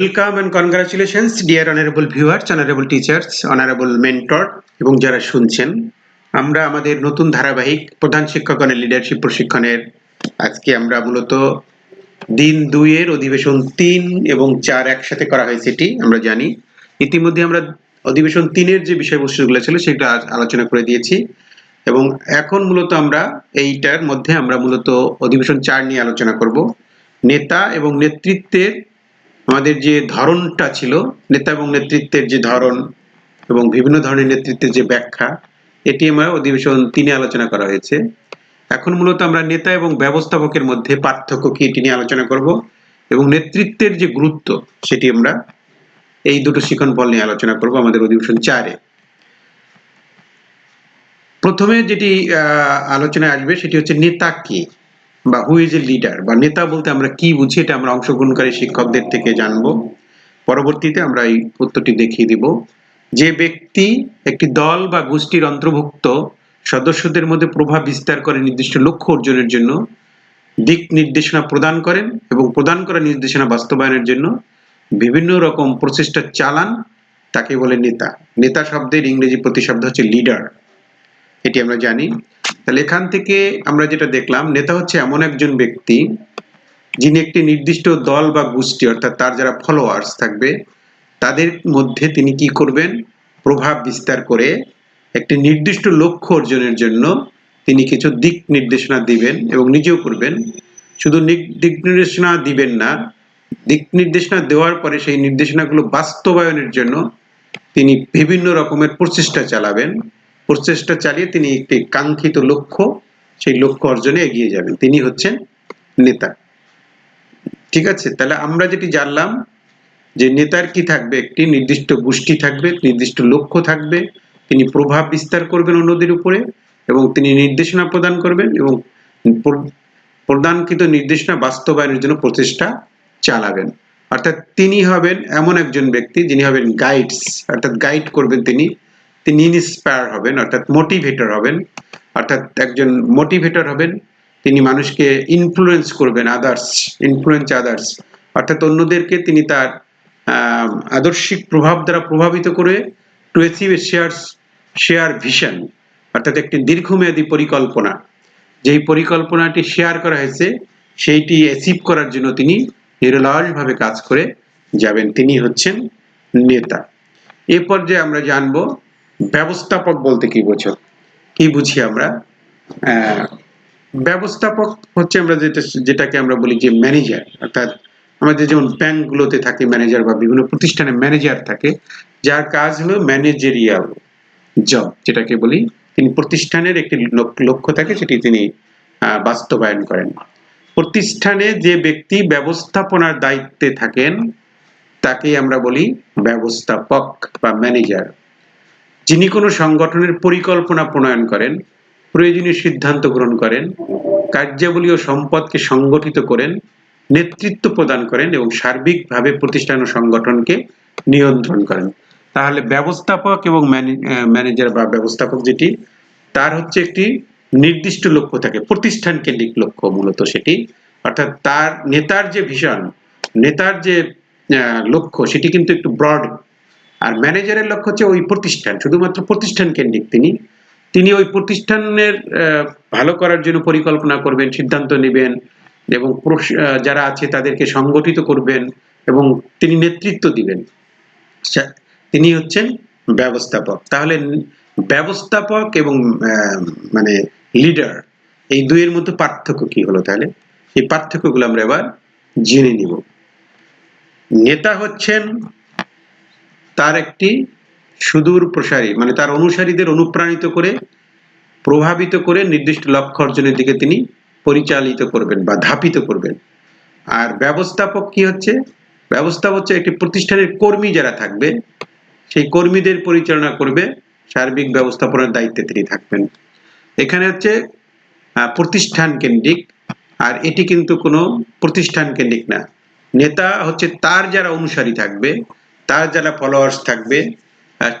Welcome and congratulations, dear honourable viewers, honourable teachers, honourable mentor এবং যারা শুনছেন আমরা আমাদের নতুন ধারাবাহিক প্রধান শিক্ষকগণের লিডারশিপ প্রশিক্ষণের আজকে আমরা মূলত দিন দুইয়ের অধিবেশন তিন এবং চার একসাথে করা হয়েছে এটি আমরা জানি। ইতিমধ্যে আমরা অধিবেশন তিনের যে বিষয়বস্তুগুলো ছিল সেগুলো আলোচনা করে দিয়েছি। এবং এখন মূলত আমরা এইটার মধ্যে আমরা মূলত অধিবেশন চার নিয়ে আলোচনা করব। নেতা এবং নেতৃত্বের আমাদের যে ধরনটা ছিল, নেতা এবং নেতৃত্বের যে ধরন এবং বিভিন্ন ধরনের নেতৃত্বের যে ব্যাখ্যা, এটি আমরা অধিবেশন তিনে আলোচনা করা হয়েছে। এখন মূলত আমরা নেতা এবং ব্যবস্থাপকের মধ্যে পার্থক্য কি এটি নিয়ে আলোচনা করব এবং নেতৃত্বের যে গুরুত্ব সেটি আমরা এই দুটো শিখন বল নিয়ে আলোচনা করব আমাদের অধিবেশন চারে। প্রথমে যেটি আলোচনায় আসবে সেটি হচ্ছে নেতা কি? বা হু ইজ এ লিডার বা নেতা বলতে আমরা কি বুঝি? এটা আমরা অংশগ্রহণকারী শিক্ষকদের থেকে জানব। পরবর্তীতে আমরা এই উত্তরটি দেখিয়ে দিব। যে ব্যক্তি একটি দল বা গোষ্ঠীর অন্তর্ভুক্ত, সদস্যদের মধ্যে প্রভাব বিস্তার করে নির্দিষ্ট লক্ষ্য অর্জনের জন্য দিক নির্দেশনা প্রদান করেন এবং প্রদান করা নির্দেশনা বাস্তবায়নের জন্য বিভিন্ন রকম প্রচেষ্টা চালান তাকে বলে নেতা। নেতা শব্দের ইংরেজি প্রতিশব্দ হচ্ছে লিডার এটি আমরা জানি। তাহলে এখান থেকে আমরা যেটা দেখলাম, নেতা হচ্ছে এমন একজন ব্যক্তি যিনি একটি নির্দিষ্ট দল বা গোষ্ঠী, অর্থাৎ তার যারা ফলোয়ার্স থাকবে, তাদের মধ্যে তিনি কি করবেন? প্রভাব বিস্তার করে একটি নির্দিষ্ট লক্ষ্য অর্জনের জন্য তিনি কিছু দিক নির্দেশনা দিবেন এবং নিজেও করবেন। শুধু দিক নির্দেশনা দিবেন না, দিক নির্দেশনা দেওয়ার পরে সেই নির্দেশনাগুলো বাস্তবায়নের জন্য তিনি বিভিন্ন রকমের প্রচেষ্টা চালাবেন। প্রচেষ্টা চালিয়ে তিনি একটি কাঙ্ক্ষিত লক্ষ্য, সেই লক্ষ্য অর্জনে এগিয়ে যাবেন। তিনি হচ্ছেন নেতা। ঠিক আছে, তাহলে আমরা যেটি জানলাম যে নেতার কি থাকবে? একটি নির্দিষ্ট গোষ্ঠী থাকবে, নির্দিষ্ট লক্ষ্য থাকবে, তিনি প্রভাব বিস্তার করবেন অন্যদের উপরে এবং তিনি নির্দেশনা প্রদান করবেন এবং প্রদানকৃত নির্দেশনা বাস্তবায়নের জন্য প্রচেষ্টা চালাবেন। অর্থাৎ তিনি হবেন এমন একজন ব্যক্তি যিনি হবেন গাইডস অর্থাৎ গাইড করবেন তিনি তিনি ইন্সপায়ার হবেন, অর্থাৎ মোটিভেটর হবেন, অর্থাৎ একজন মোটিভেটর হবেন, তিনি মানুষকে ইনফ্লুয়েন্স করবেন আদার্স ইনফ্লুয়েন্স আদার্স অর্থাৎ অন্যদেরকে তিনি তার আদর্শিক প্রভাব দ্বারা প্রভাবিত করে to achieve a share share vision অর্থাৎ একটি দীর্ঘমেয়াদী পরিকল্পনা। যেই পরিকল্পনাটি শেয়ার করা হয়েছে, সেইটি অ্যাচিভ করার জন্য তিনি নিরলসভাবে কাজ করে যাবেন। তিনি হচ্ছেন নেতা। এ পর্যায়ে আমরা জানব ব্যবস্থাপক বলতে কি বোঝো? কি বুঝি আমরা? ব্যবস্থাপক হচ্ছে আমরা যেটা, যেটাকে আমরা বলি যে ম্যানেজার। অর্থাৎ আমাদের যেমন ব্যাংকগুলোতে থাকে ম্যানেজার বা বিভিন্ন প্রতিষ্ঠানে ম্যানেজার থাকে, যার কাজ হলো ম্যানেজেরিয়াল জব, যেটাকে বলি। তিনি প্রতিষ্ঠানের একটি লক- লক্ষ্য থাকে, সেটি তিনি বাস্তবায়ন করেন। প্রতিষ্ঠানে যে ব্যক্তি ব্যবস্থাপনার দায়িত্বে থাকেন তাকে আমরা বলি ব্যবস্থাপক বা ম্যানেজার। যিনি কোনো সংগঠনের পরিকল্পনা প্রণয়ন করেন, প্রয়োজনীয় সিদ্ধান্ত গ্রহণ করেন, কার্যাবলী ও সম্পদকে সংগঠিত করেন, নেতৃত্ব প্রদান করেন এবং সার্বিকভাবে প্রতিষ্ঠান ও সংগঠনকে নিয়ন্ত্রণ করেন। তাহলে ব্যবস্থাপক এবং ম্যানেজার বা ব্যবস্থাপক যেটি, তার হচ্ছে একটি নির্দিষ্ট লক্ষ্য থাকে, প্রতিষ্ঠান কেন্দ্রিক লক্ষ্য মূলত সেটি। অর্থাৎ তার, নেতার যে ভিশন, নেতার যে লক্ষ্য সেটি কিন্তু একটু ব্রড আর ম্যানেজারের লক্ষ্য হচ্ছে ওই প্রতিষ্ঠান, শুধুমাত্র প্রতিষ্ঠান কেন্দ্রিক তিনি। তিনি ওই প্রতিষ্ঠানের ভালো করার জন্য পরিকল্পনা করবেন, সিদ্ধান্ত নেবেন এবং যারা আছে তাদেরকে সংগঠিত করবেন এবং তিনি নেতৃত্ব দিবেন। সা- তিনি হচ্ছেন ব্যবস্থাপক। তাহলে ব্যবস্থাপক এবং মানে লিডার এই দুইয়ের মধ্যে পার্থক্য কি হলো তাহলে? এই পার্থক্যগুলো আমরা এবার জেনে নিব। নেতা হচ্ছেন তার একটি সুদূর প্রসারী মানে তার অনুসারীদের অনুপ্রাণিত করে, প্রভাবিত করে নির্দিষ্ট লক্ষ্য অর্জনের দিকে তিনি পরিচালিত করবেন বা ধাপিত করবেন। আর ব্যবস্থাপক কি হচ্ছে? ব্যবস্থাপক হচ্ছে একটি প্রতিষ্ঠানের কর্মী যারা থাকবে, সেই কর্মীদের পরিচালনা করবে, সার্বিক ব্যবস্থাপনার দায়িত্বে তিনি থাকবেন। এখানে হচ্ছে প্রতিষ্ঠান কেন্দ্রিক, আর এটি কিন্তু কোনো প্রতিষ্ঠান কেন্দ্রিক না। নেতা হচ্ছে তার যারা অনুসারী থাকবে তার যারা ফলোয়ার্স থাকবে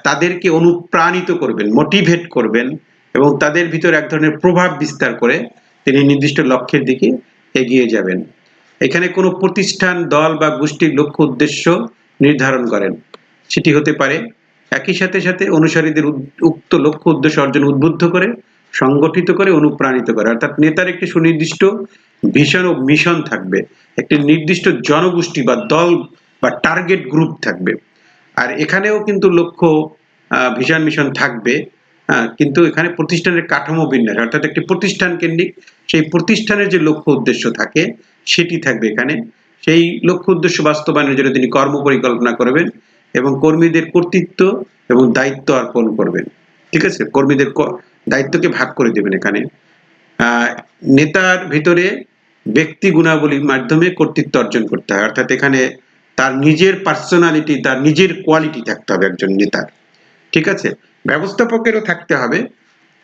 তাদেরকে অনুপ্রাণিত করবেন মোটিভেট করবেন এবং তাদের ভিতর এক ধরনের প্রভাব বিস্তার করে তিনি নির্দিষ্ট লক্ষ্যের দিকে এগিয়ে যাবেন। এখানে কোনো প্রতিষ্ঠান, দল বা গোষ্ঠীর লক্ষ্য উদ্দেশ্য নির্ধারণ করেন। সেটি হতে পারে, একই সাথে সাথে অনুসারীদের উক্ত লক্ষ্য উদ্দেশ্য অর্জন উদ্বুদ্ধ করে, সংগঠিত করে, অনুপ্রাণিত করে। অর্থাৎ নেতার একটি সুনির্দিষ্ট ভিশন ও মিশন থাকবে। একটি নির্দিষ্ট জনগোষ্ঠী বা দল বা টার্গেট গ্রুপ থাকবে। আর এখানেও কিন্তু লক্ষ্য ভিশন মিশন থাকবে। কিন্তু এখানে প্রতিষ্ঠানের কাঠামো বিন্যাস অর্থাৎ একটি প্রতিষ্ঠান কেন্দ্রিক, সেই প্রতিষ্ঠানের যে লক্ষ্য উদ্দেশ্য থাকে, সেটি থাকবে এখানে। সেই লক্ষ্য উদ্দেশ্য বাস্তবায়নের জন্য তিনি কর্ম পরিকল্পনা করবেন এবং কর্মীদের কর্তৃত্ব এবং দায়িত্ব অর্পণ করবেন। ঠিক আছে? কর্মীদের দায়িত্বকে ভাগ করে দেবেন এখানে। নেতার ভিতরে ব্যক্তি গুণাবলীর মাধ্যমে কর্তৃত্ব অর্জন করতে হয়। অর্থাৎ এখানে তার নিজের পার্সোনালিটি তার নিজের কোয়ালিটি থাকতে হবে একজন নেতার ঠিক আছে? ব্যবস্থাপকেরও থাকতে হবে।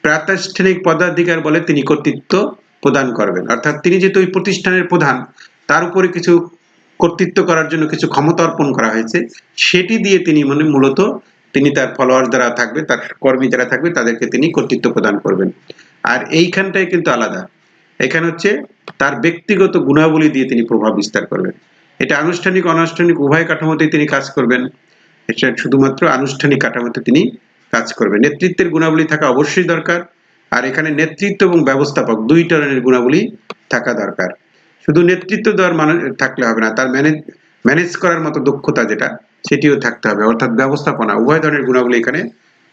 প্রাতিষ্ঠানিক পদাধিকার বলে তিনি কর্তৃত্ব প্রদান করবেন। অর্থাৎ তিনি যেহেতু ওই প্রতিষ্ঠানের প্রধান, তার উপরে কিছু কর্তৃত্ব করার জন্য কিছু ক্ষমতা অর্পণ করা হয়েছে, সেটি দিয়ে তিনি মানে মূলত তিনি তার ফলোয়ার যারা থাকবে, তার কর্মী যারা থাকবে, তাদেরকে তিনি কর্তৃত্ব প্রদান করবেন। আর এইখানটাই কিন্তু আলাদা। এখানে হচ্ছে তার ব্যক্তিগত গুণাবলী দিয়ে তিনি প্রভাব বিস্তার করবেন। এটা আনুষ্ঠানিক, অনানুষ্ঠানিক, উভয় কাঠামোতেই তিনি কাজ করবেন। এটা শুধুমাত্র আনুষ্ঠানিক কাঠামোতে তিনি কাজ করবেন। নেতৃত্বের গুণাবলী থাকা অবশ্যই দরকার, আর এখানে নেতৃত্ব এবং ব্যবস্থাপক দুই ধরনের গুণাবলী থাকা দরকার। শুধু নেতৃত্ব দেওয়ার মানে থাকলে হবে না, তার ম্যানেজ ম্যানেজ করার মতো দক্ষতা যেটা, সেটিও থাকতে হবে। অর্থাৎ ব্যবস্থাপনা, উভয় ধরনের গুণাবলী এখানে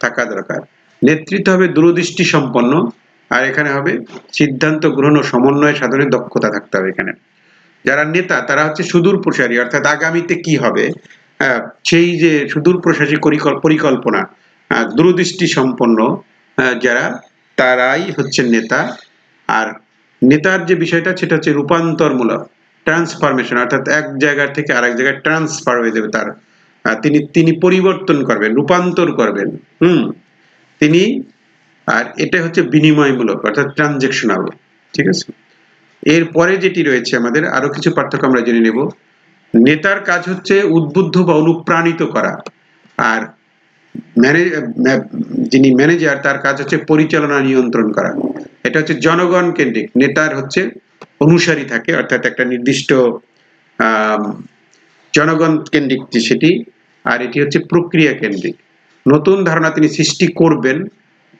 থাকা দরকার। নেতৃত্ব হবে দূরদৃষ্টি সম্পন্ন আর এখানে হবে সিদ্ধান্ত গ্রহণ ও সমন্বয় সাধনের দক্ষতা থাকতে হবে এখানে। যারা নেতা, তারা হচ্ছে সুদূর প্রসারী, অর্থাৎ আগামীতে কি হবে? সেই যে সুদূর প্রসারী পরিকল- পরিকল্পনা দূরদৃষ্টি সম্পন্ন যারা, তারাই হচ্ছেন নেতা। আর নেতার যে বিষয়টা, সেটা হচ্ছে রূপান্তরমূলক ট্রান্সফরমেশন অর্থাৎ এক জায়গা থেকে আরেক জায়গায় ট্রান্সফার হয়ে যাবে তার। তিনি তিনি পরিবর্তন করবেন, রূপান্তর করবেন। হুম, তিনি, আর এটা হচ্ছে বিনিময়মূলক, অর্থাৎ ট্রানজেকশনাল ঠিক আছে? এরপরে যেটি রয়েছে আমাদের, আরও কিছু পার্থক্য আমরা জেনে নেব। নেতার কাজ হচ্ছে উদ্বুদ্ধ বা অনুপ্রাণিত করা। আর যিনি ম্যানেজার, তার কাজ হচ্ছে পরিচালনা নিয়ন্ত্রণ করা। এটা হচ্ছে জনগণ কেন্দ্রিক। নেতার হচ্ছে অনুসারী থাকে, অর্থাৎ একটা নির্দিষ্ট জনগণ কেন্দ্রিক সেটি, আর এটি হচ্ছে প্রক্রিয়া কেন্দ্রিক। নতুন ধারণা তিনি সৃষ্টি করবেন,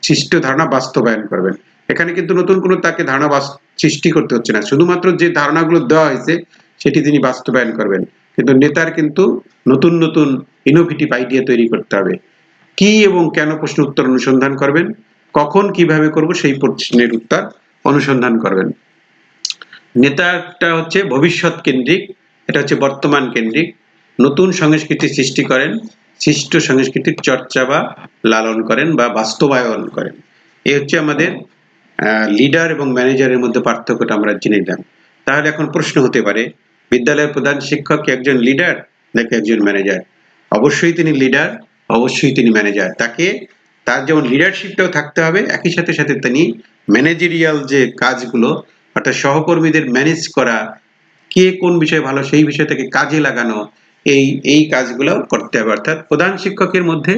সৃষ্ট ধারণা বাস্তবায়ন করবেন। এখানে কিন্তু নতুন কোনো তাকে ধারণা সৃষ্টি করতে হচ্ছে না। শুধুমাত্র যে ধারণাগুলো দেওয়া হয়েছে, সেটি তিনি বাস্তবায়ন করবেন। কিন্তু নেতার কিন্তু নতুন নতুন ইনোভেটিভ আইডিয়া তৈরি করতে হবে। কি এবং কেন প্রশ্ন উত্তর অনুসন্ধান করবেন, কখন কীভাবে করব সেই প্রশ্নের উত্তর অনুসন্ধান করবেন। নেতাটা হচ্ছে ভবিষ্যৎ কেন্দ্রিক, এটা হচ্ছে বর্তমান কেন্দ্রিক। নতুন সংস্কৃতি সৃষ্টি করেন, সৃষ্ট সংস্কৃতির চর্চা বা লালন করেন বা বাস্তবায়ন করেন। এই হচ্ছে আমাদের লিডার এবং ম্যানেজারের মধ্যে পার্থক্যটা আমরা জেনে নিলাম। তাহলে এখন প্রশ্ন হতে পারে, বিদ্যালয়ের প্রধান শিক্ষক কি একজন লিডার নাকি একজন ম্যানেজার অবশ্যই তিনি লিডার অবশ্যই তিনি ম্যানেজার তাকে, তার যেমন লিডারশিপটাও থাকতে হবে, একই সাথে সাথে তিনি ম্যানেজেরিয়াল যে কাজগুলো, অর্থাৎ সহকর্মীদের ম্যানেজ করা, কে কোন বিষয়ে ভালো সেই বিষয় থেকে কাজে লাগানো, এই এই কাজগুলো করতে হবে। অর্থাৎ প্রধান শিক্ষকের মধ্যে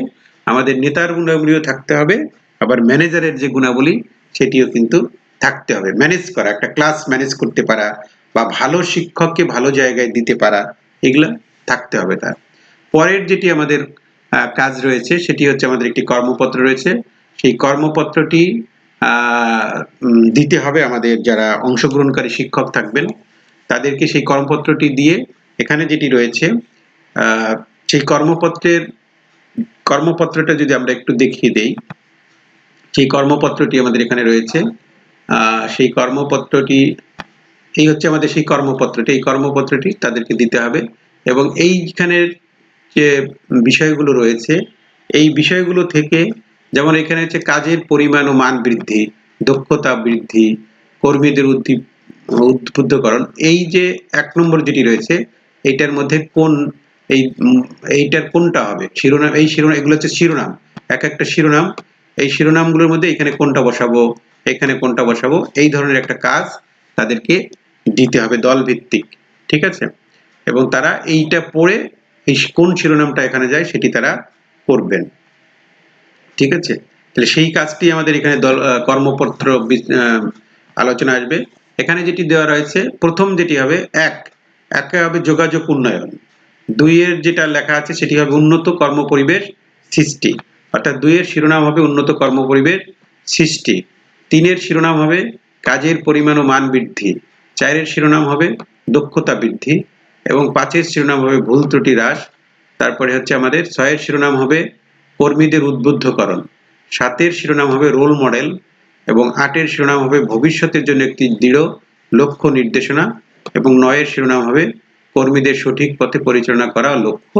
আমাদের নেতার গুণাবলীও থাকতে হবে, আবার ম্যানেজারের যে গুণাবলী সেটিও কিন্তু থাকতে হবে। ম্যানেজ করা, একটা ক্লাস ম্যানেজ করতে পারা বা ভালো শিক্ষককে ভালো জায়গায় দিতে পারা, এগুলো থাকতে হবে তার। পরের যেটি আমাদের কাজ রয়েছে, সেটি হচ্ছে আমাদের একটি কর্মপত্র রয়েছে। সেই কর্মপত্রটি দিতে হবে আমাদের যারা অংশগ্রহণকারী শিক্ষক থাকবেন, তাদেরকে সেই কর্মপত্রটি দিয়ে এখানে যেটি রয়েছে সেই কর্মপত্রের, কর্মপত্রটা যদি আমরা একটু দেখিয়ে দেই সেই কর্মপত্রটি আমাদের এখানে রয়েছে সেই কর্মপত্রটি, এই হচ্ছে আমাদের সেই কর্মপত্রটি, এই কর্মপত্রটি তাদেরকে দিতে হবে এবং এইখানের যে বিষয়গুলো রয়েছে, এই বিষয়গুলো থেকে যেমন এখানে হচ্ছে কাজের পরিমাণ ও মান বৃদ্ধি, দক্ষতা বৃদ্ধি, কর্মীদের উদ্দীপ উদ্বুদ্ধকরণ, এই যে এক নম্বর যেটি রয়েছে, এইটার মধ্যে কোন, এই, এইটার কোনটা হবে? শিরোনাম, এই শিরোনাম, এগুলো হচ্ছে শিরোনাম, এক একটা শিরোনাম এই শিরোনামগুলোর মধ্যে এখানে কোনটা বসাবো, এখানে কোনটা বসাবো, এই ধরনের একটা কাজ তাদেরকে দিতে হবে দল ভিত্তিক ঠিক আছে? এবং তারা এইটা পড়ে এই কোন শিরোনামটা এখানে যায় সেটি তারা করবেন ঠিক আছে? তাহলে সেই কাজটি আমাদের এখানে দল কর্মপত্র আলোচনা আসবে। এখানে যেটি দেওয়া রয়েছে, প্রথম যেটি হবে এক, একে হবে যোগাযোগ উন্নয়ন। দুইয়ের যেটা লেখা আছে সেটি হবে উন্নত কর্মপরিবেশ সৃষ্টি। অর্থাৎ দুইয়ের শিরোনাম হবে উন্নত কর্মপরিবেশ সৃষ্টি, তিনের শিরোনাম হবে কাজের পরিমাণ ও মান বৃদ্ধি, চারের শিরোনাম হবে দক্ষতা বৃদ্ধি এবং পাঁচের শিরোনাম হবে ভুল ত্রুটি হ্রাস, তারপরে হচ্ছে আমাদের ছয়ের শিরোনাম হবে কর্মীদের উদ্বুদ্ধকরণ, সাতের শিরোনাম হবে রোল মডেল এবং আটের শিরোনাম হবে ভবিষ্যতের জন্য একটি দৃঢ় লক্ষ্য নির্দেশনা এবং নয়ের শিরোনাম হবে কর্মীদের সঠিক পথে পরিচালনা করা লক্ষ্য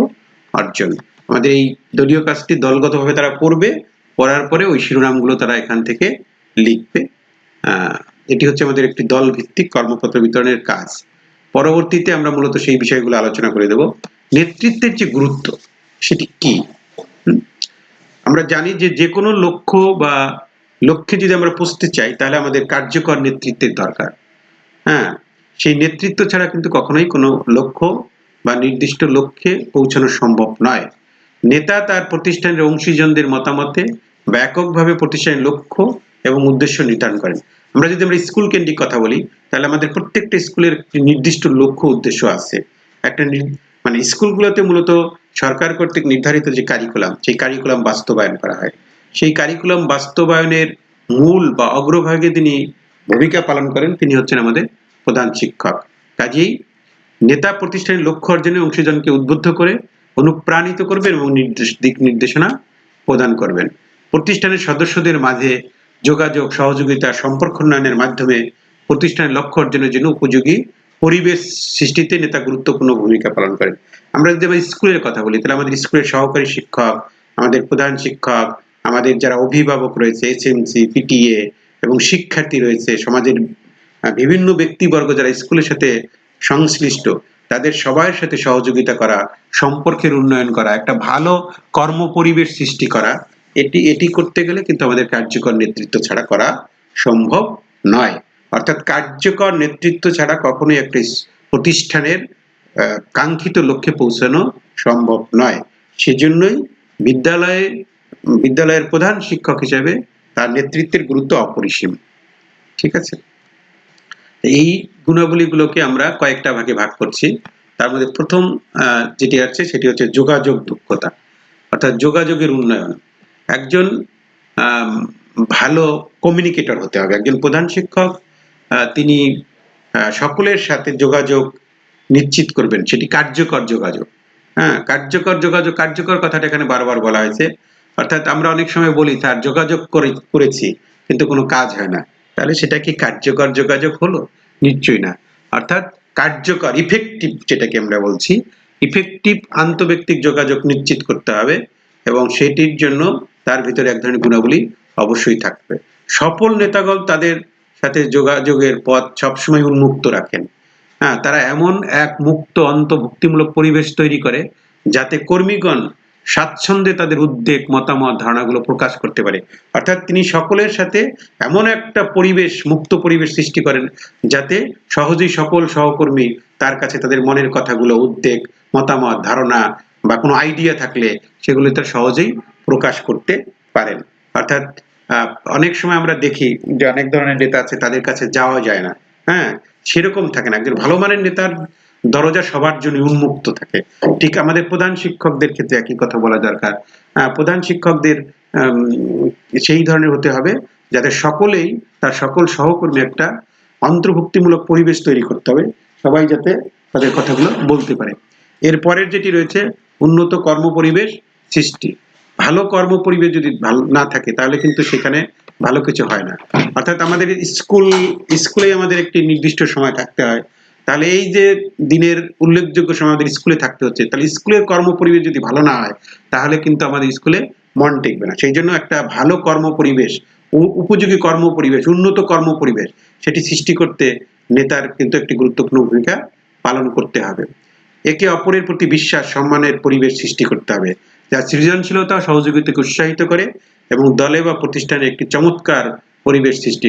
অর্জন আমাদের এই দলীয় কাজটি দলগতভাবে তারা করবে পড়ার পরে ওই শিরোনামগুলো তারা এখান থেকে লিখবে। এটি হচ্ছে আমাদের একটি দল ভিত্তিক কর্মপত্র বিতরণের কাজ। পরবর্তীতে আমরা মূলত সেই বিষয়গুলো আলোচনা করে দেব। নেতৃত্বের যে গুরুত্ব, সেটি কি? আমরা জানি যে যে কোনো লক্ষ্য বা লক্ষ্যে যদি আমরা পৌঁছতে চাই, তাহলে আমাদের কার্যকর নেতৃত্বের দরকার। হ্যাঁ সেই নেতৃত্ব ছাড়া কিন্তু কখনোই কোনো লক্ষ্য বা নির্দিষ্ট লক্ষ্যে পৌঁছানো সম্ভব নয়। নেতা তার প্রতিষ্ঠানের অংশীজনদের মতামতে বা এককভাবে প্রতিষ্ঠানের লক্ষ্য এবং উদ্দেশ্য নির্ধারণ করেন। আমরা যদি আমরা স্কুল কেন্দ্রিক কথা বলি, তাহলে আমাদের প্রত্যেকটা স্কুলের নির্দিষ্ট লক্ষ্য উদ্দেশ্য আছে। একটা মানে স্কুলগুলোতে মূলত সরকার কর্তৃক নির্ধারিত যে কারিকুলাম, সেই কারিকুলাম বাস্তবায়ন করা হয়। সেই কারিকুলাম বাস্তবায়নের মূল বা অগ্রভাগে তিনি ভূমিকা পালন করেন, তিনি হচ্ছেন আমাদের প্রধান শিক্ষক। কাজেই নেতা প্রতিষ্ঠানের লক্ষ্য অর্জনে অংশীজনকে উদ্বুদ্ধ করে অনুপ্রাণিত করবেন এবং নির্দেশ দিক নির্দেশনা প্রদান করবেন। প্রতিষ্ঠানের সদস্যদের মাঝে যোগাযোগ, সহযোগিতা, সম্পর্ক উন্নয়নের মাধ্যমে প্রতিষ্ঠানের লক্ষ্য অর্জনের জন্য উপযোগী পরিবেশ সৃষ্টিতে নেতা গুরুত্বপূর্ণ ভূমিকা পালন করেন আমরা যদি আবার স্কুলের কথা বলি, তাহলে আমাদের স্কুলের সহকারী শিক্ষক, আমাদের প্রধান শিক্ষক, আমাদের যারা অভিভাবক রয়েছে এস এসএমসি পিটিএ এবং শিক্ষার্থী রয়েছে, সমাজের বিভিন্ন ব্যক্তিবর্গ যারা স্কুলের সাথে সংশ্লিষ্ট, তাদের সবার সাথে সহযোগিতা করা, সম্পর্কের উন্নয়ন করা, একটা ভালো কর্ম পরিবেশ সৃষ্টি করা, এটি এটি করতে গেলে কিন্তু আমাদের কার্যকর নেতৃত্ব ছাড়া করা সম্ভব নয়। অর্থাৎ কার্যকর নেতৃত্ব ছাড়া কখনোই একটি প্রতিষ্ঠানের কাঙ্ক্ষিত লক্ষ্যে পৌঁছানো সম্ভব নয়। সেজন্যই বিদ্যালয়ে, বিদ্যালয়ের প্রধান শিক্ষক হিসেবে তার নেতৃত্বের গুরুত্ব অপরিসীম। ঠিক আছে? এই গুণাবলীগুলোকে আমরা কয়েকটা ভাগে ভাগ করছি। তার মধ্যে প্রথম যেটি আছে সেটি হচ্ছে যোগাযোগ দক্ষতা, অর্থাৎ যোগাযোগের উন্নয়ন। একজন ভালো কমিউনিকেটর হতে হবে। একজন প্রধান শিক্ষক তিনি সকলের সাথে যোগাযোগ নিশ্চিত করবেন। সেটি কার্যকর যোগাযোগ। হ্যাঁ কার্যকর যোগাযোগ, কার্যকর কথাটা এখানে বারবার বলা হয়েছে। অর্থাৎ আমরা অনেক সময় বলি তার যোগাযোগ করে, করেছি, কিন্তু কোনো কাজ হয় না। তাহলে সেটা কি কার্যকর যোগাযোগ হলো? নিশ্চয়ই না। অর্থাৎ কার্যকর ইফেক্টিভ যেটাকে আমরা বলছি ইফেক্টিভ আন্তঃব্যক্তিক যোগাযোগ নিশ্চিত করতে হবে এবং সেটির জন্য তার ভিতরে এক ধরনের গুণাবলী অবশ্যই থাকবে। সফল নেতাগণ তাদের সাথে যোগাযোগের পথ সবসময় উন্মুক্ত রাখেন। হ্যাঁ তারা এমন এক মুক্ত, অন্তর্ভুক্তিমূলক পরিবেশ তৈরি করে যাতে কর্মীগণ স্বাচ্ছন্দ্যে তাদের উদ্বেগ, মতামত, ধারণাগুলো প্রকাশ করতে পারে। অর্থাৎ তিনি সকলের সাথে এমন একটা পরিবেশ, মুক্ত পরিবেশ সৃষ্টি করেন যাতে সহজেই সকল সহকর্মী তার কাছে তাদের মনের কথাগুলো, উদ্বেগ, মতামত, ধারণা বা কোনো আইডিয়া থাকলে সেগুলো তারা সহজেই প্রকাশ করতে পারেন। অর্থাৎ অনেক সময় আমরা দেখি যে অনেক ধরনের নেতা আছে, তাদের কাছে যাওয়া যায় না। হ্যাঁ সেরকম থাকে না। একজন ভালো মানের নেতার দরজা সবার জন্য উন্মুক্ত থাকে। ঠিক আমাদের প্রধান শিক্ষকদের ক্ষেত্রে একই কথা বলা দরকার। প্রধান শিক্ষকদের সেই ধরনের হতে হবে যাতে সকলেই তার সকল সহকর্মী একটা অন্তর্ভুক্তিমূলক পরিবেশ তৈরি করতে হবে, সবাই যাতে তাদের কথাগুলো বলতে পারে। এর পরের যেটি রয়েছে, উন্নত কর্ম পরিবেশ সৃষ্টি। ভালো কর্ম পরিবেশ যদি ভালো, না থাকে, তাহলে কিন্তু সেখানে ভালো কিছু হয় না। অর্থাৎ আমাদের স্কুল, স্কুলে আমাদের একটি নির্দিষ্ট সময় থাকতে হয়। তাহলে এই যে দিনের উল্লেখযোগ্য সময় আমাদের স্কুলে থাকতে হচ্ছে, তাহলে স্কুলের কর্ম পরিবেশ যদি ভালো না হয়, তাহলে কিন্তু আমাদের স্কুলে মন টিকবে না। সেই জন্য একটা ভালো কর্ম পরিবেশ উপযোগী কর্ম পরিবেশ উন্নত কর্ম পরিবেশ সেটি সৃষ্টি করতে নেতার কিন্তু একটি গুরুত্বপূর্ণ ভূমিকা পালন করতে হবে। একে অপরের প্রতি বিশ্বাস, সম্মানের পরিবেশ সৃষ্টি করতে হবে, যা সৃজনশীলতা, সহযোগিতাকে উৎসাহিত করে এবং দলে বা প্রতিষ্ঠানে একটি চমৎকার পরিবেশ সৃষ্টি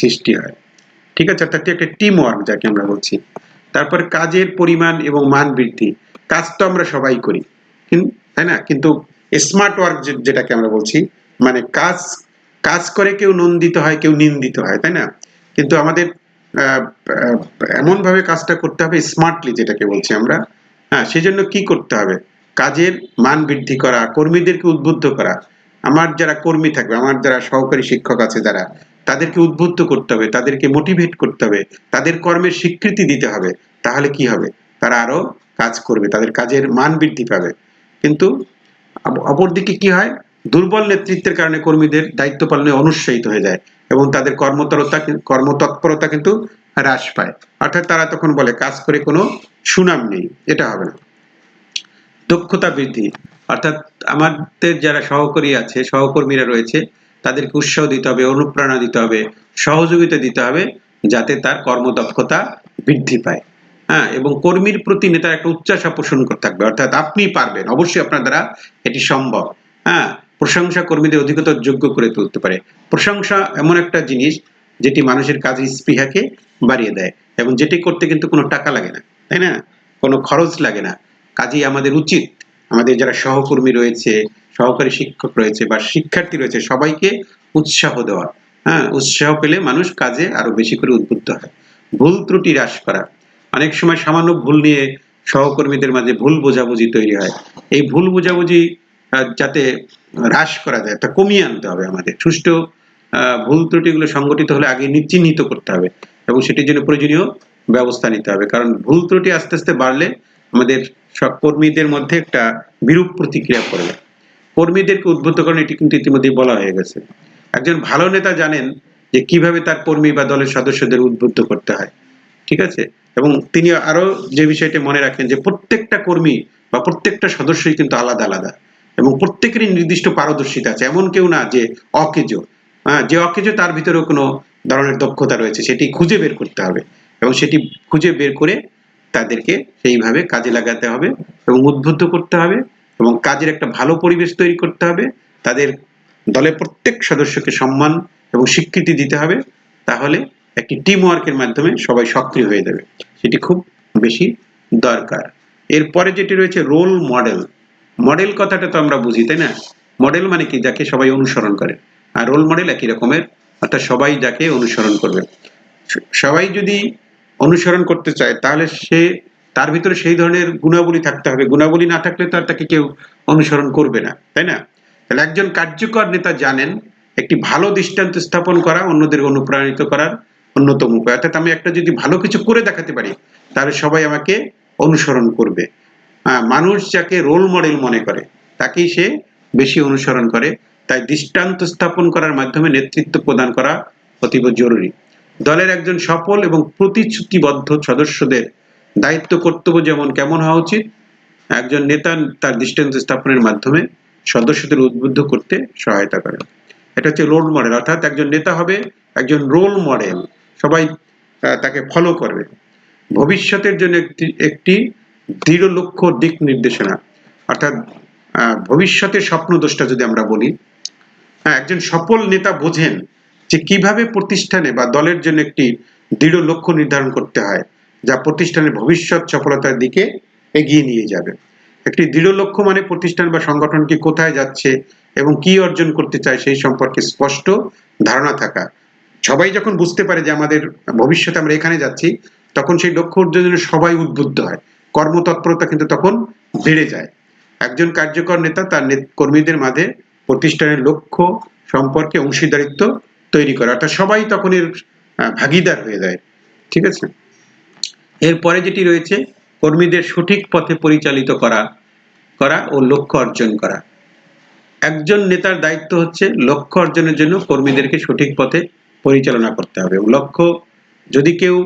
সৃষ্টি হয়। ঠিক আছে? অর্থাৎ একটা টিম ওয়ার্ক যাকে আমরা বলছি। তারপর কাজের পরিমাণ এবং মান বৃদ্ধি। কাজ তো আমরা সবাই করি। তাই না? কিন্তু স্মার্ট ওয়ার্ক যেটাকে আমরা বলছি মানে কাজ কাজ করে কেউ নন্দিত হয় কেউ নিন্দিত হয় তাই না? কিন্তু আমাদের আহ, এমনভাবে কাজটা করতে হবে স্মার্টলি যেটাকে বলছি আমরা। হ্যাঁ সেজন্য কি করতে হবে? কাজের মান বৃদ্ধি করা কর্মীদেরকে উদ্বুদ্ধ করা। আমার যারা কর্মী থাকবে, আমার যারা সহকারী শিক্ষক আছে যারা, তাদেরকে উদ্বুদ্ধ করতে হবে, তাদেরকে মোটিভেট করতে হবে, তাদের কর্মের স্বীকৃতি দিতে হবে, তাহলে কি হবে? তারা আরও কাজ করবে, তাদের কাজের মান বৃদ্ধি পাবে। কিন্তু অপরদিকে কি হয়? দুর্বল নেতৃত্বের কারণে কর্মীদের দায়িত্ব পালনে অনুৎসাহিত হয়ে যায় এবং তাদের কর্মতরতা কর্মতৎপরতা কিন্তু হ্রাস পায়। অর্থাৎ তারা তখন বলে, কাজ করে কোনো সুনাম নেই, এটা হবে না। দক্ষতা বৃদ্ধি অর্থাৎ আমাদের যারা সহকারী আছে, সহকর্মীরা রয়েছে, তাদেরকে উৎসাহ দিতে হবে, অনুপ্রেরণা দিতে হবে, সহযোগিতা দিতে হবে যাতে তার কর্মদক্ষতা বৃদ্ধি পায়। হ্যাঁ এবং কর্মীর প্রতি নেতার একটা উচ্চাসা পোষণ করতে থাকবে। অর্থাৎ আপনি পারবেন, অবশ্যই আপনার দ্বারা এটি সম্ভব। হ্যাঁ প্রশংসা কর্মীদের অধিকতর যোগ্য করে তুলতে পারে। প্রশংসা এমন একটা জিনিস যেটি মানুষের কাজের স্পৃহাকে বাড়িয়ে দেয় এবং যেটি করতে কিন্তু কোনো টাকা লাগে না, তাই না? কোনো খরচ লাগে না। কাজেই আমাদের উচিত আমাদের যারা সহকর্মী রয়েছে, সহকারী শিক্ষক রয়েছে বা শিক্ষার্থী রয়েছে, সবাইকে উৎসাহ দেওয়া। হ্যাঁ উৎসাহ পেলে মানুষ কাজে আরও বেশি করে উদ্বুদ্ধ হয়। ভুল ত্রুটি হ্রাস করা। অনেক সময় সামান্য ভুল নিয়ে সহকর্মীদের মাঝে ভুল বোঝাবুঝি তৈরি হয়। এই ভুল বোঝাবুঝি যাতে হ্রাস করা যায়, তা কমিয়ে আনতে হবে আমাদের। সুষ্ঠু ভুল ত্রুটিগুলো সংগঠিত হলে আগে নি- চিহ্নিত করতে হবে এবং সেটির জন্য প্রয়োজনীয় ব্যবস্থা নিতে হবে। কারণ ভুল ত্রুটি আস্তে আস্তে বাড়লে আমাদের সব কর্মীদের মধ্যে একটা বিরূপ প্রতিক্রিয়া পড়বে কর্মীদেরকে উদ্বুদ্ধ করেন এটি কিন্তু ইতিমধ্যেই বলা হয়ে গেছে। একজন ভালো নেতা জানেন যে কীভাবে তার কর্মী বা দলের সদস্যদের উদ্বুদ্ধ করতে হয়। ঠিক আছে? এবং তিনি আরও যে বিষয়টি মনে রাখেন যে প্রত্যেকটা কর্মী বা প্রত্যেকটা সদস্যই কিন্তু আলাদা আলাদা। এবং প্রত্যেকেরই নির্দিষ্ট পারদর্শিতা আছে। এমন কেউ না যে অকেজ। হ্যাঁ যে অকেজ তার ভিতরেও কোনো ধরনের দক্ষতা রয়েছে, সেটি খুঁজে বের করতে হবে। এবং সেটি খুঁজে বের করে তাদেরকে সেইভাবে কাজে লাগাতে হবে এবং উদ্বুদ্ধ করতে হবে এবং কাজের একটা ভালো পরিবেশ তৈরি করতে হবে। তাদের দলের প্রত্যেক সদস্যকে সম্মান এবং স্বীকৃতি দিতে হবে। তাহলে একটি টিম ওয়ার্কের মাধ্যমে সবাই সক্রিয় হয়ে যাবে। সেটি খুব বেশি দরকার। এরপরে যেটি রয়েছে রোল মডেল মডেল কথাটা তো আমরা বুঝি, তাই না? মডেল মানে কি? যাকে সবাই অনুসরণ করে। আর রোল মডেল একই রকমের। অর্থাৎ সবাই যাকে অনুসরণ করবে। সবাই যদি অনুসরণ করতে চায়, তাহলে সে, তার ভিতরে সেই ধরনের গুণাবলী থাকতে হবে। গুণাবলী না থাকলে তো আর তাকে কেউ অনুসরণ করবে না, তাই না? তাহলে একজন কার্যকর নেতা জানেন, একটি ভালো দৃষ্টান্ত স্থাপন করা অন্যদের অনুপ্রাণিত করার অন্যতম উপায়। অর্থাৎ আমি একটা যদি ভালো কিছু করে দেখাতে পারি, তাহলে সবাই আমাকে অনুসরণ করবে। মানুষ যাকে রোল মডেল মনে করে, তাকেই সে বেশি অনুসরণ করে। তাই দৃষ্টান্ত স্থাপন করার মাধ্যমে নেতৃত্ব প্রদান করা অতীব জরুরি। দলের একজন সফল এবং প্রতিশ্রুতিবদ্ধ সদস্যদের দায়িত্ব কর্তব্য যেমন কেমন হওয়া উচিত একজন নেতা তার দৃষ্টান্ত স্থাপনের মাধ্যমে সদস্যদের উদ্বুদ্ধ করতে সহায়তা করে এটা হচ্ছে রোল মডেল অর্থাৎ একজন নেতা হবে একজন রোল মডেল সবাই তাকে ফলো করবে। ভবিষ্যতের জন্য একটি একটি দৃঢ় লক্ষ্য দিক নির্দেশনা অর্থাৎ ভবিষ্যতের স্বপ্নদোষটা যদি আমরা বলি হ্যাঁ, একজন সফল নেতা বোঝেন যে কীভাবে প্রতিষ্ঠানে বা দলের জন্য একটি দৃঢ় লক্ষ্য নির্ধারণ করতে হয়, যা প্রতিষ্ঠানের ভবিষ্যৎ সফলতার দিকে এগিয়ে নিয়ে যাবে। একটি দৃঢ় লক্ষ্য মানে প্রতিষ্ঠান বা সংগঠনটি কোথায় যাচ্ছে এবং কি অর্জন করতে চায় সেই সম্পর্কে স্পষ্ট ধারণা থাকা। সবাই যখন বুঝতে পারে যে আমাদের ভবিষ্যতে আমরা এখানে যাচ্ছি, তখন সেই লক্ষ্য অর্জনের সবাই উদ্বুদ্ধ হয়। কর্মতৎপরতা কিন্তু তখন বেড়ে যায়। একজন কার্যকর নেতা তার কর্মীদের মাঝে প্রতিষ্ঠানের লক্ষ্য সম্পর্কে অংশীদারিত্ব তৈরি করে, অর্থাৎ সবাই তখন এর ভাগিদার হয়ে যায়, ঠিক আছে? এরপরে যেটি রয়েছে, কর্মীদের সঠিক পথে পরিচালিত করা করা ও লক্ষ্য অর্জন করা। একজন নেতার দায়িত্ব হচ্ছে লক্ষ্য অর্জনের জন্য কর্মীদেরকে সঠিক পথে পরিচালনা করতে হবে। লক্ষ্য, যদি কেউ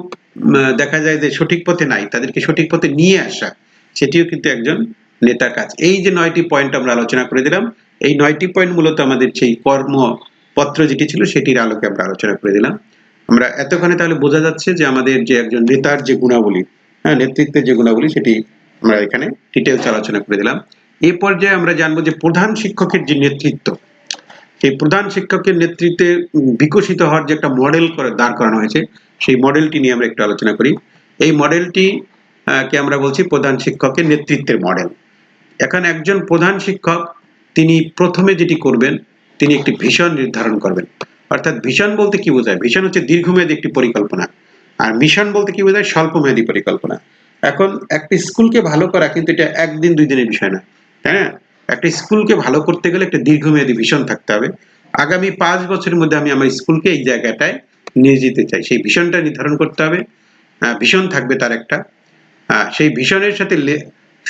দেখা যায় যে সঠিক পথে নাই, তাদেরকে সঠিক পথে নিয়ে আসা, সেটিও কিন্তু একজন নেতার কাজ। এই যে নয়টি পয়েন্ট আমরা আলোচনা করে দিলাম, এই নয়টি পয়েন্ট মূলত আমাদের সেই কর্মপত্র যেটি ছিল সেটির আলোকে আমরা আলোচনা করে দিলাম। আমরা এতক্ষণে তাহলে বোঝা যাচ্ছে যে আমাদের যে একজন নেতার যে গুণাবলী হ্যাঁ নেতৃত্বের যে গুণাবলী, সেটি আমরা এখানে ডিটেলস আলোচনা করে দিলাম। এই পর্যায়ে আমরা জানব যে প্রধান শিক্ষকের যে নেতৃত্ব, সেই প্রধান শিক্ষকের নেতৃত্বে বিকশিত হওয়ার যে একটা মডেল করে দাঁড় করানো হয়েছে, সেই মডেলটি নিয়ে আমরা একটু আলোচনা করি। এই মডেলটি কে আমরা বলছি? প্রধান শিক্ষকের নেতৃত্বের মডেল এখানে একজন প্রধান শিক্ষক, তিনি প্রথমে যেটি করবেন তিনি একটি ভিশন নির্ধারণ করবেন। অর্থাৎ ভিশন বলতে কি বোঝায়? ভিশন হচ্ছে দীর্ঘমেয়াদী একটি পরিকল্পনা। আর মিশন বলতে কি বোঝায়? স্বল্পমেয়াদী পরিকল্পনা। এখন একটা স্কুলকে ভালো করা কিন্তু এটা একদিন দুই দিনের বিষয় না না? একটা স্কুলকে ভালো করতে গেলে একটা দীর্ঘমেয়াদী ভিশন থাকতে হবে। আগামী পাঁচ বছরের মধ্যে আমি আমার স্কুলকে এই জায়গাটায় নিয়ে যেতে চাই। সেই ভিশনটা নির্ধারণ করতে হবে। ভিশন থাকবে তার একটা। সেই ভিশনের সাথে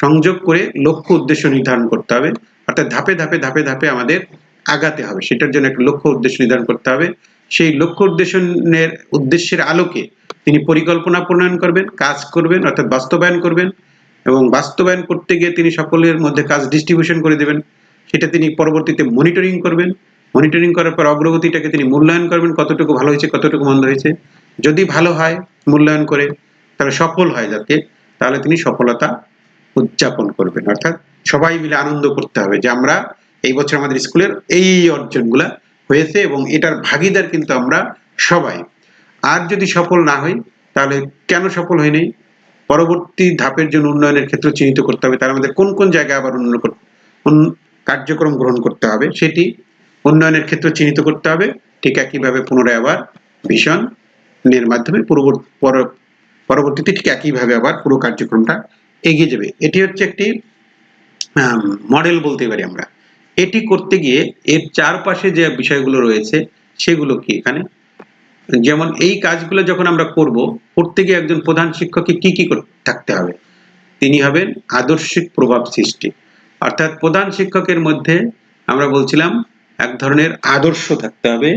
সংযোগ করে লক্ষ্য উদ্দেশ্য নির্ধারণ করতে হবে। অর্থাৎ ধাপে ধাপে ধাপে ধাপে আমাদের আগাতে হবে। সেটার জন্য একটা লক্ষ্য উদ্দেশ্য নির্ধারণ করতে হবে। সেই লক্ষ্য উদ্দেশ্যের উদ্দেশ্যের আলোকে তিনি পরিকল্পনা প্রণয়ন করবেন, কাজ করবেন, অর্থাৎ বাস্তবায়ন করবেন এবং বাস্তবায়ন করতে গিয়ে তিনি সকলের মধ্যে কাজ ডিস্ট্রিবিউশন করে দেবেন। সেটা তিনি পরবর্তীতে মনিটরিং করবেন। মনিটরিং করার পর অগ্রগতিটাকে তিনি মূল্যায়ন করবেন, কতটুকু ভালো হয়েছে, কতটুকু মন্দ হয়েছে। যদি ভালো হয় মূল্যায়ন করে, তাহলে সফল হয় যাতে, তাহলে তিনি সফলতা উদযাপন করবেন। অর্থাৎ সবাই মিলে আনন্দ করতে হবে যে আমরা এই বছর আমাদের স্কুলের এই অর্জনগুলা হয়েছে এবং এটার ভাগিদার কিন্তু আমরা সবাই। আর যদি সফল না হই, তাহলে কেন সফল হয়নি পরবর্তী ধাপের জন্য উন্নয়নের ক্ষেত্র চিহ্নিত করতে হবে। তার মধ্যে কোন কোন জায়গায় আবার উন্নয়ন কর- উন- কার্যক্রম গ্রহণ করতে হবে সেটি উন্নয়নের ক্ষেত্র চিহ্নিত করতে হবে। ঠিক একইভাবে পুনরায় আবার ভিশন এর মাধ্যমে পর- পরবর্তীতে ঠিক একইভাবে আবার পুরো কার্যক্রমটা এগিয়ে যাবে। এটি হচ্ছে একটি মডেল বলতে পারি আমরা। এটি করতে গিয়ে এর চারপাশে যে বিষয়গুলো রয়েছে, সেগুলো কি এখানে? যেমন এই কাজগুলো যখন আমরা করব, করতে গিয়ে একজন প্রধান শিক্ষককে কি কি থাকতে হবে? তিনি হবেন আদর্শিক প্রভাব সৃষ্টি। অর্থাৎ প্রধান শিক্ষকের মধ্যে আমরা বলছিলাম, এক ধরনের আদর্শ থাকতে হবে,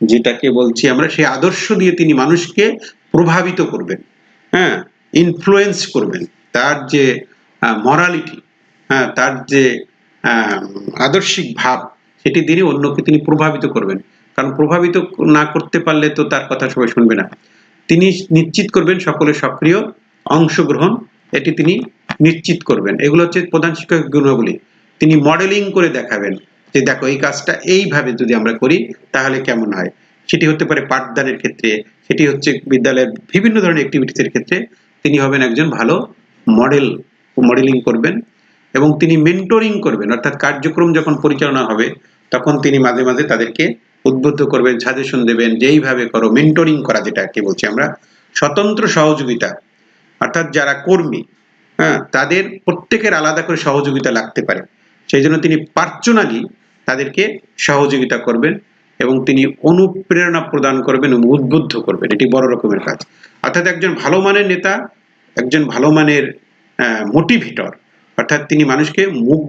যেটাকে বলছি আমরা, সেই আদর্শ দিয়ে তিনি মানুষকে প্রভাবিত করবেন হ্যাঁ ইনফ্লুয়েন্স করবেন। তার যে মরালিটি হ্যাঁ তার যে আদর্শিক ভাব, সেটি দিয়ে অন্যকে তিনি প্রভাবিত করবেন। কারণ প্রভাবিত না করতে পারলে তো তার কথা সবাই শুনবে না। তিনি নিশ্চিত করবেন সকলের সক্রিয়, অংশগ্রহণ, এটি তিনি নিশ্চিত করবেন। এগুলো হচ্ছে প্রধান শিক্ষক গুণাবলী তিনি মডেলিং করে দেখাবেন যে, দেখো, এই কাজটা এইভাবে যদি আমরা করি, তাহলে কেমন হয়? সেটি হতে পারে পাঠদানের ক্ষেত্রে, সেটি হচ্ছে বিদ্যালয়ের বিভিন্ন ধরনের অ্যাক্টিভিটিসের ক্ষেত্রে। তিনি হবেন একজন ভালো মডেল মডেলিং করবেন। এবং তিনি মেন্টরিং করবেন, অর্থাৎ কার্যক্রম যখন পরিচালনা হবে, তখন তিনি মাঝে মাঝে তাদেরকে উদ্বুদ্ধ করবেন সাজেশন দেবেন যেইভাবে করো মেন্টরিং করা যেটা কি বলছি আমরা, স্বতন্ত্র সহযোগিতা। অর্থাৎ যারা কর্মী হ্যাঁ তাদের প্রত্যেকের আলাদা করে সহযোগিতা লাগতে পারে। সেই জন্য তিনি পার্সোনালি তাদেরকে সহযোগিতা করবেন এবং তিনি অনুপ্রেরণা প্রদান করবেন এবং উদ্বুদ্ধ করবেন। এটি বড় রকমের কাজ। অর্থাৎ একজন ভালো মানের নেতা, একজন ভালো মানের মোটিভেটর অর্থাৎ তিনি মানুষকে মুখ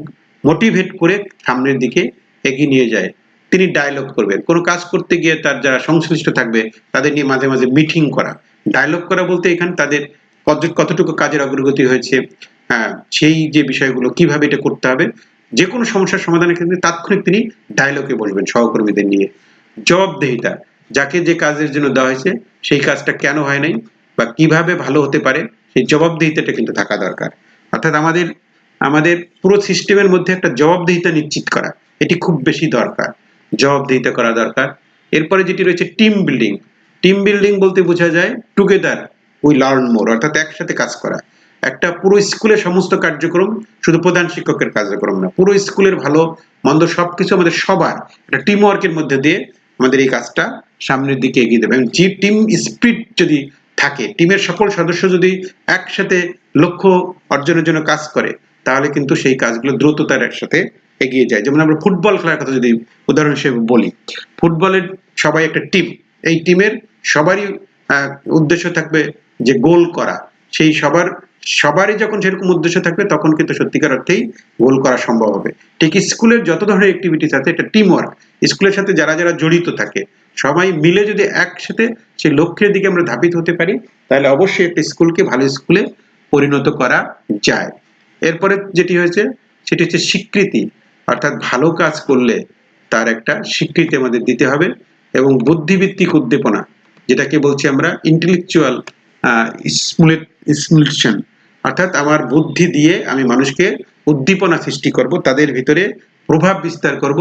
মোটিভেট করে সামনের দিকে এগিয়ে নিয়ে যায়। তিনি ডায়লগ করবেন। কোনো কাজ করতে গিয়ে তার যারা সংশ্লিষ্ট থাকবে, তাদের নিয়ে মাঝে মাঝে মিটিং করা। ডায়লগ করা বলতে এখানে তাদের কতটুকু কাজের অগ্রগতি হয়েছে হ্যাঁ সেই যে বিষয়গুলো, কীভাবে এটা করতে হবে যে কোনো সমস্যার সমাধানের ক্ষেত্রে তাৎক্ষণিক তিনি ডায়লগে বসবেন সহকর্মীদের নিয়ে। জবাবদেহিতা, যাকে যে কাজের জন্য দেওয়া হয়েছে, সেই কাজটা কেন হয় নাই বা কীভাবে ভালো হতে পারে, সেই জবাবদিহিতাটা কিন্তু থাকা দরকার। অর্থাৎ আমাদের আমাদের পুরো সিস্টেমের মধ্যে একটা জবাবদিহিতা নিশ্চিত করা। এটি খুব বেশি দরকার। জবাবদিহিতা করা দরকার। এরপরে যেটি রয়েছে টিম বিল্ডিং টিম বিল্ডিং বলতে বোঝা যায় টুগেদার উই লার্ন মোর অর্থাৎ একসাথে কাজ করা। একটা পুরো স্কুলের সমস্ত কার্যক্রম শুধু প্রধান শিক্ষকের কার্যক্রম না, পুরো স্কুলের ভালো মন্দ সবকিছু আমাদের সবার একটা টিম ওয়ার্কের মধ্যে দিয়ে আমাদের এই কাজটা সামনের দিকে এগিয়ে দেবে। এবং যে টিম স্পিড যদি থাকে টিমের সকল সদস্য যদি একসাথে লক্ষ্য অর্জনের জন্য কাজ করে তাহলে কিন্তু সেই কাজগুলো দ্রুততার একসাথে এগিয়ে যায়। যেমন আমরা ফুটবল খেলার কথা যদি উদাহরণ হিসেবে বলি, ফুটবলের সবাই একটা টিম। এই টিমের সবারই উদ্দেশ্য থাকবে যে গোল করা। সেই সবার, সবারই যখন সেরকম উদ্দেশ্য থাকবে, তখন কিন্তু সত্যিকার অর্থেই গোল করা সম্ভব হবে। ঠিক স্কুলের যত ধরনের অ্যাক্টিভিটিস আছে, এটা টিম ওয়ার্ক স্কুলের সাথে যারা যারা জড়িত থাকে, সবাই মিলে যদি একসাথে সেই লক্ষ্যের দিকে আমরা ধাবিত হতে পারি, তাহলে অবশ্যই একটা স্কুলকে ভালো স্কুলে পরিণত করা যায়। এরপরে যেটি হয়েছে, সেটি হচ্ছে স্বীকৃতি। অর্থাৎ ভালো কাজ করলে তার একটা স্বীকৃতি আমাদের দিতে হবে এবং বুদ্ধিভিত্তিক উদ্দীপনা, যেটাকে বলছি আমরা ইন্টেলেকচুয়াল স্টিমুলেশন অর্থাৎ আমার বুদ্ধি দিয়ে আমি মানুষকে উদ্দীপনা সৃষ্টি করব, তাদের ভিতরে প্রভাব বিস্তার করব।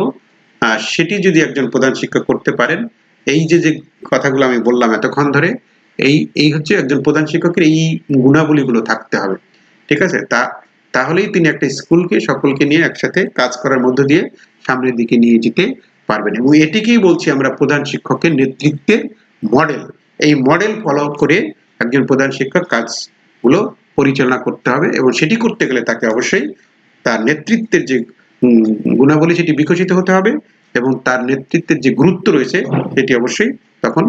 আর সেটি যদি একজন প্রধান শিক্ষক করতে পারেন, এই যে যে কথাগুলো আমি বললাম এতক্ষণ ধরে, এই এই হচ্ছে একজন প্রধান শিক্ষকের এই গুণাবলীগুলো থাকতে হবে। ঠিক আছে? তা তাহলেই তিনি একটা স্কুলকে, সকলকে নিয়ে একসাথে কাজ করার মধ্য দিয়ে সামনের দিকে নিয়ে যেতে পারবেন। এবং এটিকেই বলছি আমরা প্রধান শিক্ষকের নেতৃত্বের মডেল এই মডেল ফলো করে একজন প্রধান শিক্ষক কাজগুলো পরিচালনা করতে হবে এবং সেটি করতে গেলে তাকে অবশ্যই তার নেতৃত্বের যে গুণাবলী সেটি বিকশিত হতে হবে এবং তার নেতৃত্বের যে গুরুত্ব রয়েছে সেটি অবশ্যই তখন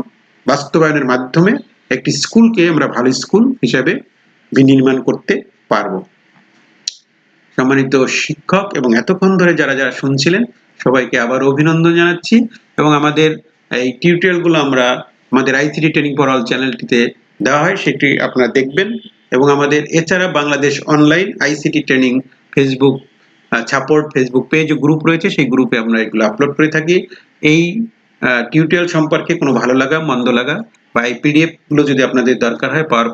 বাস্তবায়নের মাধ্যমে একটি স্কুলকে আমরা ভালো স্কুল হিসাবে বিনির্মাণ করতে পারব। সম্মানিত শিক্ষক এবং এতক্ষণ ধরে যারা যারা শুনছিলেন, সবাইকে আবার অভিনন্দন জানাচ্ছি এবং আমাদের এই টিউটোরিয়ালগুলো আমরা আমাদের আইসিটি ট্রেনিং ফর অল চ্যানেলটিতে দেওয়া হয়, সেটি আপনারা দেখবেন এবং আমাদের এছাড়া Bangladesh online ICT training Facebook support Facebook page group রয়েছে, সেই গ্রুপে আমরা এগুলো আপলোড করে থাকি। এই টিউটোরিয়াল সম্পর্কে কোনো ভালো লাগা, মন্দ লাগা বা এই পিডিএফগুলো যদি আপনাদের দরকার হয় পাওয়ার